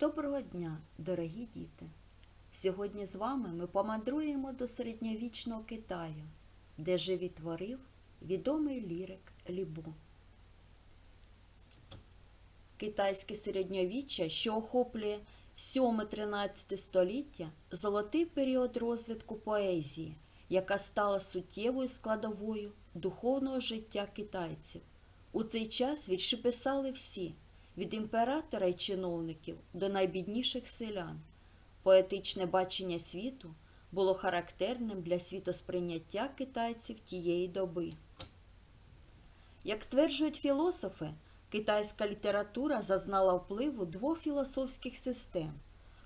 Доброго дня, дорогі діти! Сьогодні з вами ми помандруємо до середньовічного Китаю, де жив і творив відомий лірик Лібу. Китайське середньовіччя, що охоплює 7-13 століття, золотий період розвитку поезії, яка стала суттєвою складовою духовного життя китайців. У цей час вірші писали всі від імператора й чиновників до найбідніших селян. Поетичне бачення світу було характерним для світосприйняття китайців тієї доби. Як стверджують філософи, китайська література зазнала впливу двох філософських систем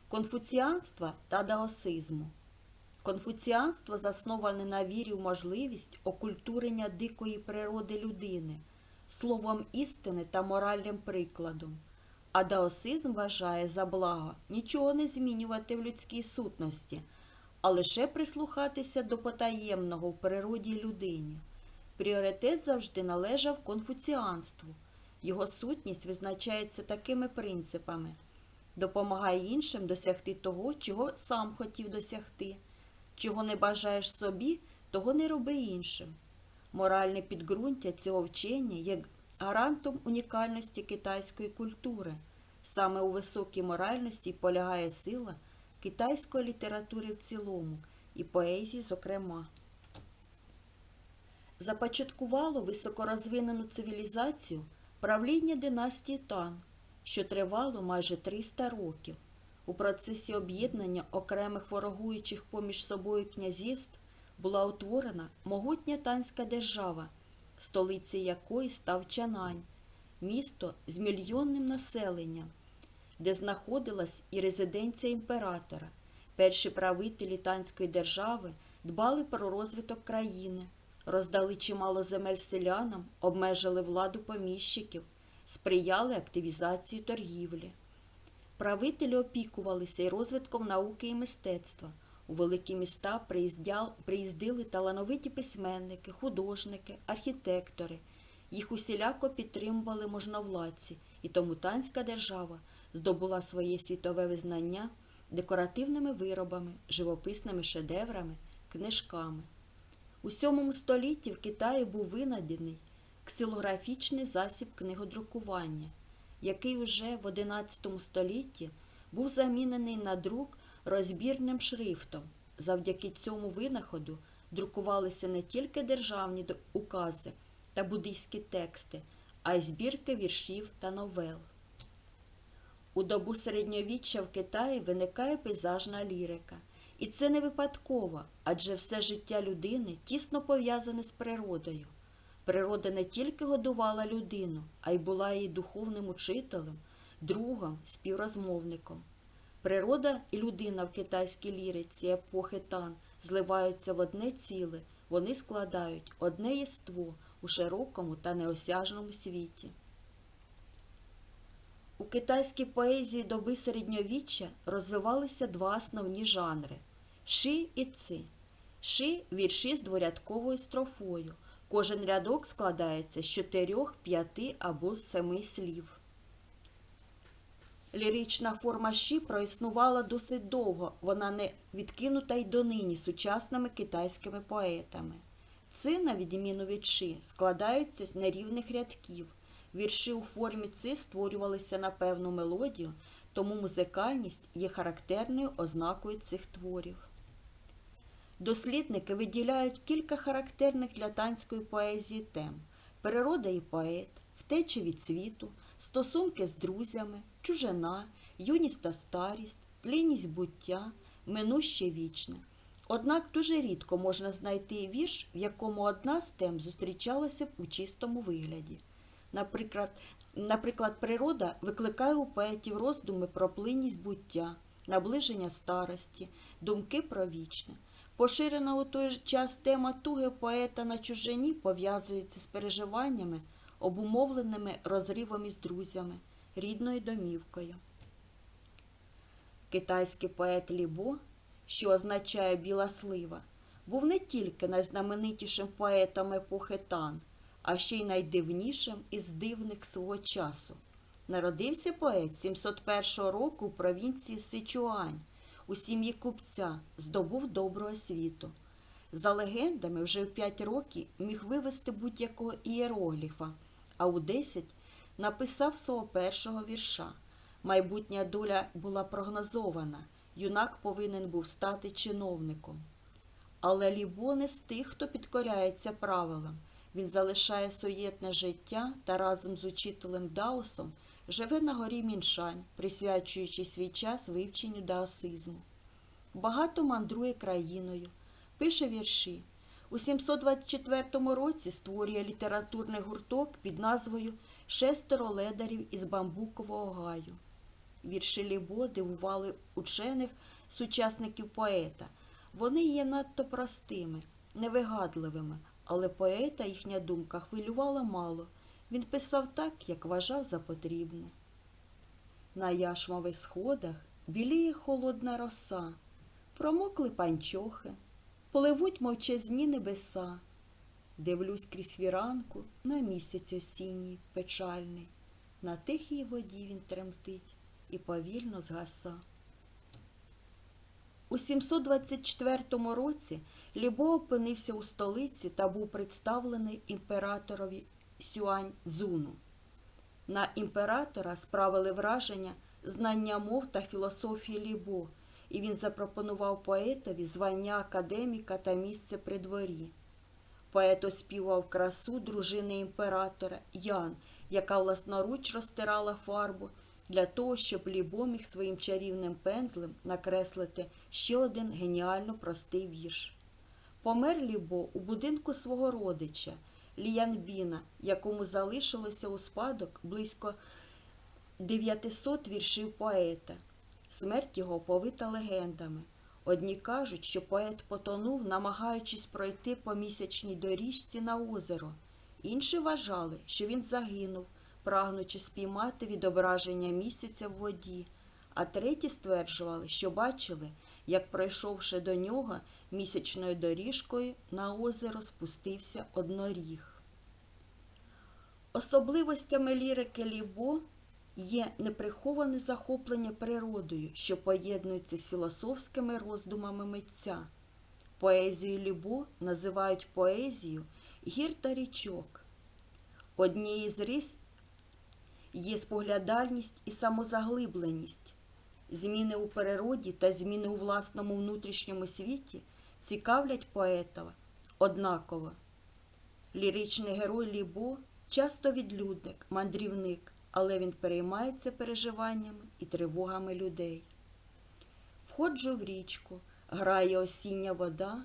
конфуціанства та даосизму. Конфуціанство засноване на вірі в можливість окультурення дикої природи людини, словом істини та моральним прикладом. А даосизм вважає за благо нічого не змінювати в людській сутності, а лише прислухатися до потаємного в природі людині. Пріоритет завжди належав конфуціанству. Його сутність визначається такими принципами допомагай іншим досягти того, чого сам хотів досягти. Чого не бажаєш собі, того не роби іншим. Моральне підґрунтя цього вчення є гарантом унікальності китайської культури. Саме у високій моральності полягає сила китайської літератури в цілому і поезії, зокрема. Започаткувало високорозвинену цивілізацію правління династії Тан, що тривало майже 300 років. У процесі об'єднання окремих ворогуючих поміж собою князівств була утворена могутня танська держава, столицею якої став Чанань, місто з мільйонним населенням, де знаходилась і резиденція імператора. Перші правителі танської держави дбали про розвиток країни, роздали чимало земель селянам, обмежили владу поміщиків, сприяли активізації торгівлі. Правителі опікувалися й розвитком науки і мистецтва. У великі міста приїздили талановиті письменники, художники, архітектори. Їх усіляко підтримували можновладці, і тому танська держава здобула своє світове визнання декоративними виробами, живописними шедеврами, книжками. У сьомому столітті в Китаї був винайдений ксилографічний засіб книгодрукування який уже в XI столітті був замінений на друк розбірним шрифтом. Завдяки цьому винаходу друкувалися не тільки державні укази та буддийські тексти, а й збірки віршів та новел. У добу середньовіччя в Китаї виникає пейзажна лірика. І це не випадково, адже все життя людини тісно пов'язане з природою. Природа не тільки годувала людину, а й була її духовним учителем, другом, співрозмовником. Природа і людина в китайській ліриці епохи Тан зливаються в одне ціле, вони складають одне єство у широкому та неосяжному світі. У китайській поезії доби середньовіччя розвивалися два основні жанри ши і ци. Ши вірші з дворядковою строфою. Кожен рядок складається з чотирьох, п'яти або семи слів. Лірична форма ші проіснувала досить довго, вона не відкинута й донині сучасними китайськими поетами. Ци, на відміну від ши, складаються з нерівних рядків. Вірші у формі ци створювалися на певну мелодію, тому музикальність є характерною ознакою цих творів. Дослідники виділяють кілька характерних для танської поезії тем природа і поет, втечі від світу, стосунки з друзями, чужина, юність та старість, тлінність буття, минуще вічне. Однак дуже рідко можна знайти вірш, в якому одна з тем зустрічалася б у чистому вигляді. Наприклад, наприклад, природа викликає у поетів роздуми про плинність буття, наближення старості, думки про вічне. Поширена у той час тема туги поета на чужині пов'язується з переживаннями, обумовленими розривом із друзями, рідною домівкою. Китайський поет Лібо, що означає біла слива, був не тільки найзнаменитішим поетом епохи Тан, а ще й найдивнішим із дивних свого часу. Народився поет 701 року у провінції Сичуань. У сім'ї купця здобув добру освіту. За легендами, вже в 5 років міг вивести будь-якого ієрогліфа, а у 10 написав свого першого вірша. Майбутня доля була прогнозована. Юнак повинен був стати чиновником. Але Лібо не з тих, хто підкоряється правилам. Він залишає суєтне життя та разом з учителем Даосом живе на горі Міншань, присвячуючи свій час вивченню даосизму. Багато мандрує країною, пише вірші. У 724 році створює літературний гурток під назвою Шестеро ледарів із бамбукового гаю. Вірші Лібо дивували учених сучасників поета. Вони є надто простими, невигадливими, але поета їхня думка хвилювала мало. Він писав так, як вважав за потрібне. На яшмових сходах біліє холодна роса, промокли панчохи, пливуть мовчазні небеса. Дивлюсь крізь віранку на місяць осінній, печальний. На тихій воді він тремтить і повільно згаса. У 724 році Лібо опинився у столиці та був представлений імператорові Сюань Цзуну. На імператора справили враження знання мов та філософії Лібо, і він запропонував поетові звання академіка та місце при дворі. Поет оспівав красу дружини імператора Ян, яка власноруч розтирала фарбу для того, щоб Лібо міг своїм чарівним пензлем накреслити ще один геніально простий вірш. Помер Лібо у будинку свого родича Ліянбіна, якому залишилося у спадок близько 900 віршів поета. Смерть його повита легендами. Одні кажуть, що поет потонув, намагаючись пройти по місячній доріжці на озеро. Інші вважали, що він загинув, прагнучи спіймати відображення місяця в воді, а треті стверджували, що бачили, як, пройшовши до нього місячною доріжкою, на озеро спустився одноріг. Особливостями лірики Лібо є неприховане захоплення природою, що поєднується з філософськими роздумами митця. Поезію Лібо називають поезією гір та річок. Однією з рис є споглядальність і самозаглибленість. Зміни у природі та зміни у власному внутрішньому світі цікавлять поета однаково. Ліричний герой Лібо часто відлюдник, мандрівник, але він переймається переживаннями і тривогами людей. Входжу в річку, грає осіння вода,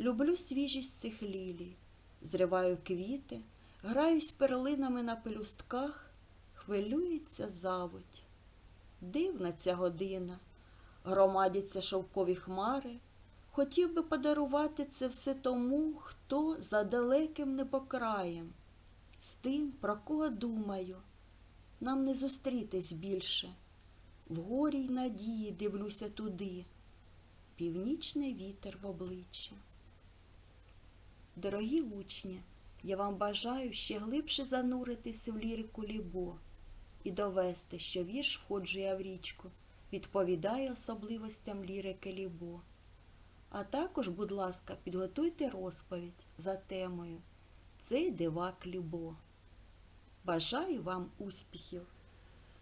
люблю свіжість цих лілій, зриваю квіти, граюсь перлинами на пелюстках, хвилюється заводь. Дивна ця година, громадяться шовкові хмари. Хотів би подарувати це все тому, хто за далеким небокраєм, з тим, про кого думаю, нам не зустрітись більше. В горі й надії дивлюся туди, північний вітер в обличчя. Дорогі учні, я вам бажаю ще глибше зануритися в лірику Лібо і довести, що вірш «Входжу я в річку відповідає особливостям лірики Лібо. А також, будь ласка, підготуйте розповідь за темою Цей дивак Лібо. Бажаю вам успіхів!